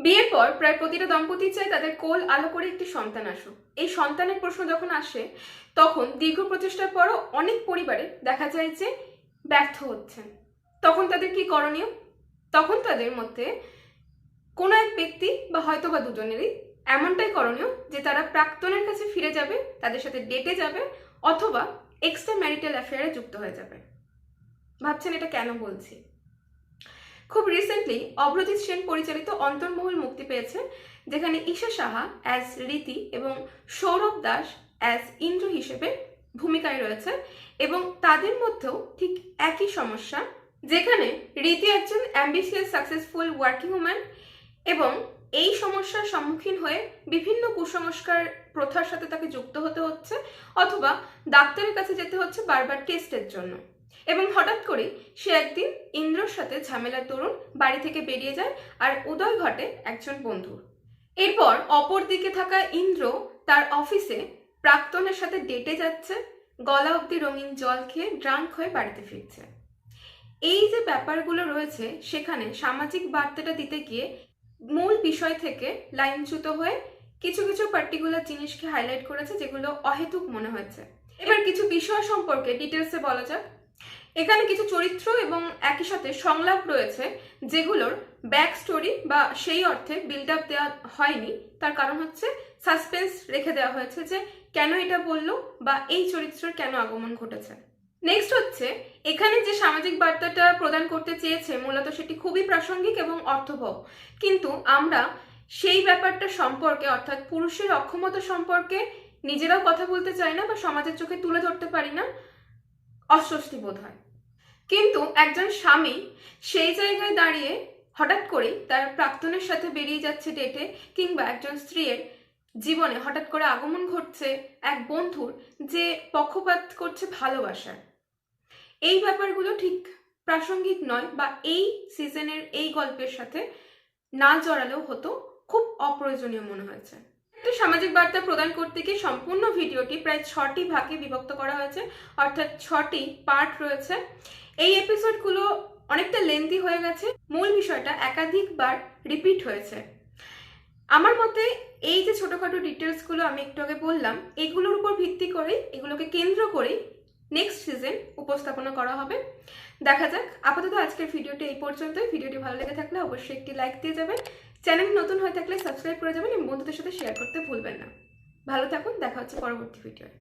বিয়ের পর প্রায় প্রতিটা দম্পতি চায় তাদের কোল আলো করে একটি সন্তান আসুক। এই সন্তানের প্রশ্ন যখন আসে, তখন দীর্ঘ প্রচেষ্টার পরও অনেক পরিবারে দেখা যায় যে ব্যর্থ হচ্ছেন। তখন তাদের কি করণীয়? তখন তাদের মধ্যে কোনো এক ব্যক্তি বা হয়তো বা দুজনেরই এমনটাই করণীয় যে তারা প্রাক্তনের কাছে ফিরে যাবে, তাদের সাথে ডেটে যাবে অথবা এক্সট্রা ম্যারিটাল অ্যাফেয়ারে যুক্ত হয়ে যাবে। ভাবছেন এটা কেন বলছি? খুব রিসেন্টলি অভ্রজিৎ সেন পরিচালিত অন্তর্মহল মুক্তি পেয়েছে, যেখানে ঈশা সাহা অ্যাজ রীতি এবং সৌরভ দাস অ্যাজ ইন্দ্র হিসেবে ভূমিকায় রয়েছে এবং তাদের মধ্যেও ঠিক একই সমস্যা, যেখানে রীতি একজন অ্যাম্বিশিয়াস সাকসেসফুল ওয়ার্কিং উম্যান এবং এই সমস্যার সম্মুখীন হয়ে বিভিন্ন কুসংস্কার প্রথার সাথে তাকে যুক্ত হতে হচ্ছে অথবা ডাক্তারের কাছে যেতে হচ্ছে বারবার টেস্টের জন্য। এবং হঠাৎ করে সে একদিন ইন্দ্রর সাথে ঝামেলার দরুন বাড়ি থেকে বেরিয়ে যায় আর উদয় ঘটে একজন বন্ধুর। এরপর অপর দিকে থাকা ইন্দ্র তার অফিসে প্রাক্তনের সাথে ডেটে যাচ্ছে, গলা অবধি রঙিন জল খেয়ে ড্রাঙ্ক হয়ে বাড়িতে ফিরছে। এই যে ব্যাপারগুলো রয়েছে, সেখানে সামাজিক বার্তাটা দিতে গিয়ে মূল বিষয় থেকে লাইনচ্যুত হয়ে কিছু কিছু পার্টিকুলার জিনিসকে হাইলাইট করেছে যেগুলো অহেতুক মনে হয়েছে এবার কিছু বিষয় সম্পর্কে ডিটেলসে বলা যাক। এখানে কিছু চরিত্র এবং একই সাথে সংলাপ রয়েছে, যেগুলোর ব্যাক স্টোরি বা সেই অর্থে বিল্ড আপ দেওয়া হয়নি। তার কারণ হচ্ছে সাসপেন্স রেখে দেওয়া হয়েছে যে কেন এটা বলল বা এই চরিত্রের কেন আগমন ঘটেছে। নেক্সট হচ্ছে, এখানে যে সামাজিক বার্তাটা প্রদান করতে চেয়েছে, মূলত সেটি খুবই প্রাসঙ্গিক এবং অর্থবহ। কিন্তু আমরা সেই ব্যাপারটা সম্পর্কে, অর্থাৎ পুরুষের অক্ষমতা সম্পর্কে নিজেরাও কথা বলতে চাই না বা সমাজের চোখে তুলে ধরতে পারি না। অস্বস্তি বোধ হয়। কিন্তু একজন স্বামী সেই জায়গায় দাঁড়িয়ে হঠাৎ করেই তার প্রাক্তনের সাথে বেরিয়ে যাচ্ছে ডেটে কিংবা একজন স্ত্রীর জীবনে হঠাৎ করে আগমন ঘটছে এক বন্ধুর যে পক্ষপাত করছে ভালোবাসার। এই ব্যাপারগুলো ঠিক প্রাসঙ্গিক নয় বা এই সিজনের এই গল্পের সাথে না জড়ালেও হতো, খুব অপ্রয়োজনীয় মনে হয়েছে। সামাজিক বার্তা প্রদান করতে গিয়ে সম্পূর্ণ ভিডিওটি প্রায় ছটি ভাগে বিভক্ত করা হয়েছে, অর্থাৎ ছটি পার্ট রয়েছে। এই এপিসোডগুলো অনেকটা লেন্দি হয়ে গেছে, মূল বিষয়টা একাধিকবার রিপিট হয়েছে। আমার মতে এই যে ছোটোখাটো ডিটেলসগুলো আমি একটু আগে বললাম, এগুলোর উপর ভিত্তি করেই এগুলোকে কেন্দ্র করেই নেক্সট সিজন উপস্থাপনা করা হবে। দেখা যাক, আপাতত আজকের ভিডিওটি এই পর্যন্তই। ভিডিওটি ভালো লেগে থাকলে অবশ্যই একটি লাইক দিয়ে যাবেন। চ্যানেল নতুন হয়ে থাকলে সাবস্ক্রাইব করে যাবেন এবং বন্ধুদের সাথে শেয়ার করতে ভুলবেন না। ভালো থাকুন, দেখা হচ্ছে পরবর্তী ভিডিওয়।